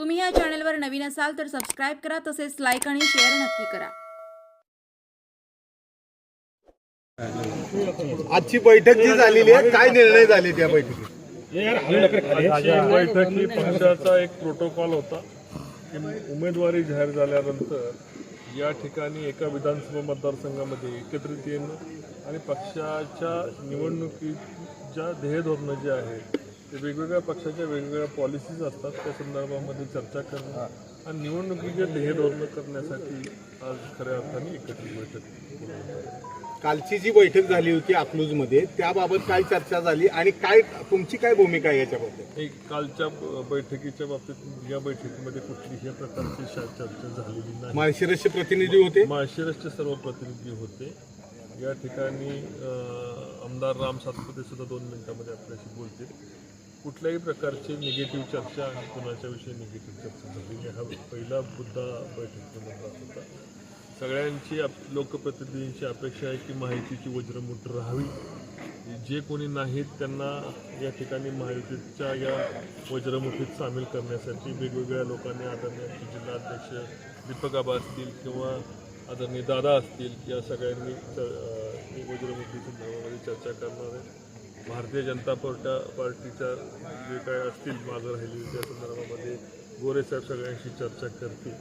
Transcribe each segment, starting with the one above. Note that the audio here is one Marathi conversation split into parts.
तुम्ही या चॅनलवर नवीन असाल तर सबस्क्राईब करा तसेच लाईक आणि शेअर नक्की करा. आजची बैठक जी झालेली आहे काय निर्णय झाले त्या बैठकीत? बैठक ही पक्षाचा एक प्रोटोकॉल होता की उमेदवारी जाहीर झाल्यानंतर या ठिकाणी एका विधानसभा मतदारसंघामध्ये एकत्रित येणं आणि पक्षाच्या निवडणुकीच्या ध्येयधोरणं जे आहेत ते वेगवेगळ्या पक्षाच्या वेगवेगळ्या पॉलिसीज असतात. त्या संदर्भामध्ये चर्चा करणं आणि निवडणुकीचे ध्येयधोरणं करण्यासाठी आज खऱ्या अर्थाने एकत्रित बैठक. कालची जी बैठक झाली होती अकलूजमध्ये त्याबाबत काय चर्चा झाली. आणि काय तुमची काय भूमिका आहे याच्याबद्दल? एक कालच्या बैठकीच्या बाबतीत या बैठकीमध्ये कुठलीही प्रकारची चर्चा झालेली नाही. माळशिरसचे प्रतिनिधी होते? माळशिरसचे सर्व प्रतिनिधी होते. या ठिकाणी आमदार राम सातपुते सुद्धा दोन मिनिटांमध्ये आपल्याशी बोलतील. कुठल्याही प्रकारची निगेटिव्ह चर्चा आणि कुणाच्याविषयी निगेटिव्ह चर्चा झाली हा पहिला मुद्दा बैठकीमधला होता. सगळ्यांची आप लोकप्रतिनिधींची अपेक्षा आहे की माहितीची वज्रमुठ राहावी. जे कोणी नाहीत त्यांना या ठिकाणी महायुतीच्या या वज्रमुठीत सामील करण्यासाठी वेगवेगळ्या लोकांनी आदरणीय जिल्हाध्यक्ष दीपक आबा असतील किंवा आदरणीय दादा असतील या सगळ्यांनी वज्रमुठी संदर्भामध्ये चर्चा करणार आहे. भारतीय जनता पार्ट्या पार्टीच्या जे काय असतील मागं राहिली त्या संदर्भामध्ये गोरेसाहेब सगळ्यांशी चर्चा करतील.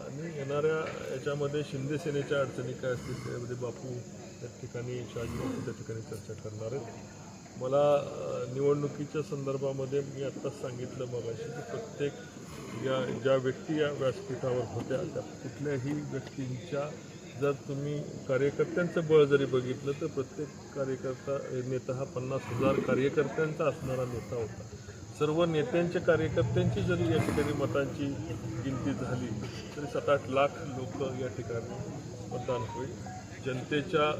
आणि येणाऱ्या याच्यामध्ये शिंदे सेनेच्या अडचणी काय असतील त्यामध्ये बापू त्या ठिकाणी शहाजी बापू त्या ठिकाणी चर्चा करणार आहेत. मला निवडणुकीच्या संदर्भामध्ये मी आत्ताच सांगितलं मगाशी की प्रत्येक या ज्या व्यक्ती या व्यासपीठावर होत्या त्या कुठल्याही व्यक्तींच्या जर तुम्ही कार्यकर्त्यांचं बळ जरी बघितलं तर प्रत्येक कार्यकर्ता नेता हा पन्नास हजार कार्यकर्त्यांचा असणारा नेता होता. सर्व नेत्यांच्या कार्यकर्त्यांची जरी या ठिकाणी मतांची गिनती झाली तरी सात आठ लाख लोक या ठिकाणी मतदान होईल. जनतेच्या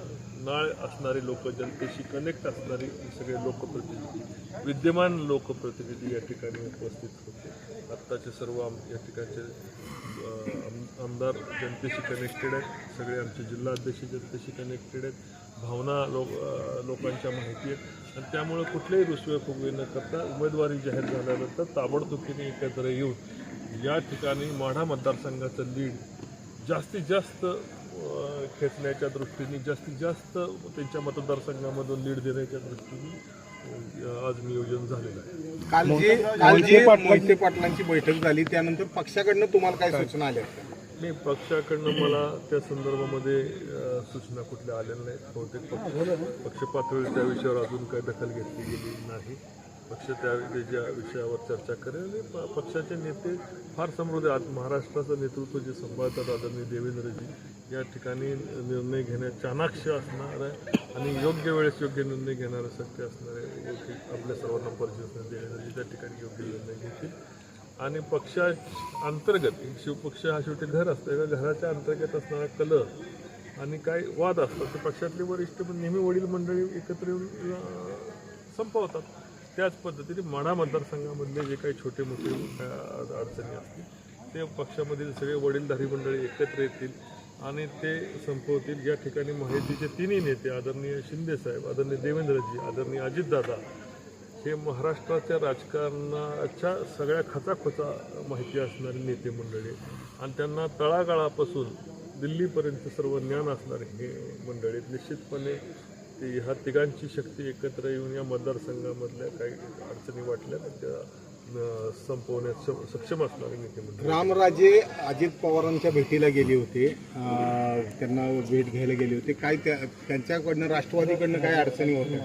नाळ असणारे लोक जनतेशी कनेक्ट असणारी सगळे लोकप्रतिनिधी विद्यमान लोकप्रतिनिधी या ठिकाणी उपस्थित होते. आत्ताचे सर्व आम या ठिकाणचे आम- आमदार जनतेशी कनेक्टेड आहेत. सगळे आमचे जिल्हाध्यक्ष जनतेशी कनेक्टेड आहेत. भावना लोक लोकांच्या माहिती आहेत. आणि त्यामुळं कुठलेही रुसवे फुगवे न करता उमेदवारी जाहीर झाल्यानंतर ताबडतोबीने एकत्र येऊन या ठिकाणी माढा मतदारसंघाचं लीड जास्तीत जास्त खेचण्याच्या दृष्टीने जास्तीत जास्त त्यांच्या मतदारसंघामधून लीड देण्याच्या दृष्टीने आज नियोजन झालेलं आहे. काल जी काल जी मोहिते पाटलांची बैठक झाली त्यानंतर पक्षाकडनं तुम्हाला काय सूचना आल्या? नाही पक्षाकडनं मला त्या संदर्भामध्ये सूचना कुठल्या आलेल्या नाहीत. बहुतेक पक्ष पातळीवर त्या विषयावर अजून काही दखल घेतली गेली नाही. पक्ष त्या ज्या विषयावर चर्चा करेल आणि प- पक्षाचे नेते फार समृद्ध आज महाराष्ट्राचं नेतृत्व जे सांभाळतात आदरणीय देवेंद्रजी या ठिकाणी निर्णय घेण्यात चाणाक्ष असणार आणि योग्य वेळेस योग्य निर्णय घेणारे सत्य असणारे आपल्या सर्वांना परिचय असणारे देवेंद्रजी त्या ठिकाणी योग्य निर्णय घेतील. आणि पक्षा अंतर्गत शिवपक्ष हा शेवटी घर असतं एका घराच्या अंतर्गत असणारा कल आणि काय वाद असतात. ते पक्षातले वरिष्ठ पण नेहमी वडील मंडळी एकत्र येऊन संपवतात. त्याच पद्धतीने माढा मतदारसंघामधले जे काही छोटे मोठे अडचणी असतील ते पक्षामधील सगळे वडीलधारी मंडळी एकत्र येतील आणि ते संपवतील. या ठिकाणी माहितीचे तिन्ही नेते आदरणीय शिंदेसाहेब आदरणीय देवेंद्रजी आदरणीय अजितदादा हे महाराष्ट्राच्या राजकारणाच्या सगळ्या खचाखचा माहिती असणारी नेते मंडळी आणि त्यांना तळागाळापासून दिल्लीपर्यंत सर्व ज्ञान असणारे हे मंडळी निश्चितपणे ते ह्या तिघांची शक्ती एकत्र येऊन या मतदारसंघामधल्या काही अडचणी वाटल्या त्या संपवण्यात सक्षम असणारे रामराजे अजित पवारांच्या भेटीला गेले होते. त्यांना भेट घ्यायला गेले होते. काय त्या- त्यांच्याकडनं राष्ट्रवादीकडनं काय अडचणी होत्या?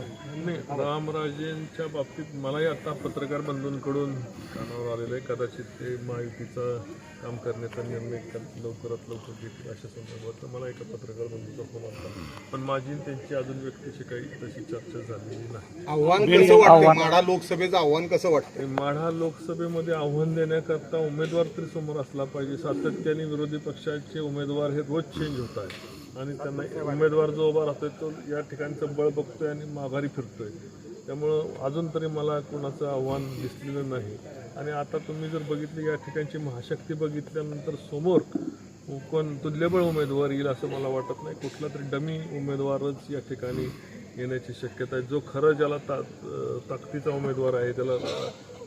नाही रामराजेंच्या बाबतीत मलाही आता पत्रकार बंधूंकडून कानावर आलेलं आहे. कदाचित ते महायुतीचं काम करण्याचा निर्णय कर- लवकरात लवकर घेतील अशा संदर्भात मला एका पत्रकार बंधूचा फोन आला. पण माझी आणि त्यांची अजून व्यक्तीशी काही तशी चर्चा झालेली नाही. आव्हान कसं वाटतं माढा लोकसभेचं आव्हान कसं वाटतं ते हा लोकसभेमध्ये आव्हान देण्याकरता उमेदवार तरी समोर असला पाहिजे. सातत्याने विरोधी पक्षाचे उमेदवार हे रोज चेंज होत आहेत. आणि त्यांना उमेदवार जो उभा राहतोय तो या ठिकाणचं बळ बघतोय आणि माघारी फिरतोय. त्यामुळं अजून तरी मला कोणाचं आव्हान दिसलेलं नाही. आणि आता तुम्ही जर बघितली या ठिकाणची महाशक्ती बघितल्यानंतर समोर कोण तुल्यबळ उमेदवार येईल असं मला वाटत नाही. कुठला तरी डमी उमेदवारच या ठिकाणी येण्याची शक्यता आहे. जो खरं ज्याला ता ताकदीचा उमेदवार आहे त्याला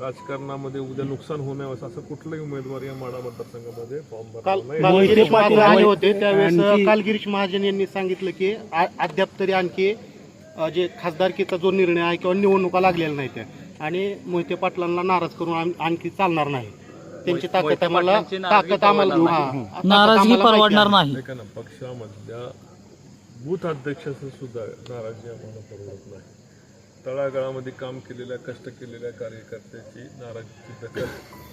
राजकारणामध्ये उद्या नुकसान होऊ नये असं कुठलाही उमेदवार या माडा मतदारसंघामध्ये फॉर्म भरला नाही. आले होते त्यावेळेस काल गिरीश महाजन यांनी सांगितलं की अद्याप तरी आणखी जे खासदारकीचा जो निर्णय आहे किंवा निवडणुका लागलेल्या नाहीत त्या आणि मोहिते पाटलांना नाराज करून आणखी चालणार नाही. त्यांची ताकद आम्हाला ताकद आम्हाला नाराजगी परवडणार नाही. पक्षामधल्या बूथ अध्यक्षाचं सुद्धा नाराजी आम्हाला परवडत नाही. तळागाळामध्ये काम केलेल्या कष्ट केलेल्या कार्यकर्त्याची नाराजीची दखल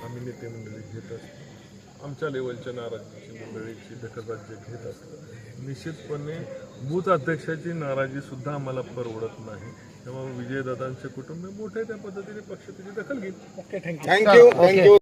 आम्ही नेते मंडळी घेत असतो. आमच्या लेवलच्या नाराजीची मंडळीची दखल राज्य घेत असतं. निश्चितपणे बूथ अध्यक्षाची नाराजी सुद्धा आम्हाला परवडत नाही. त्यामुळे विजयदादांचे कुटुंब मोठ्या त्या पद्धतीने पक्ष त्याची दखल घेईल. Thank you thank you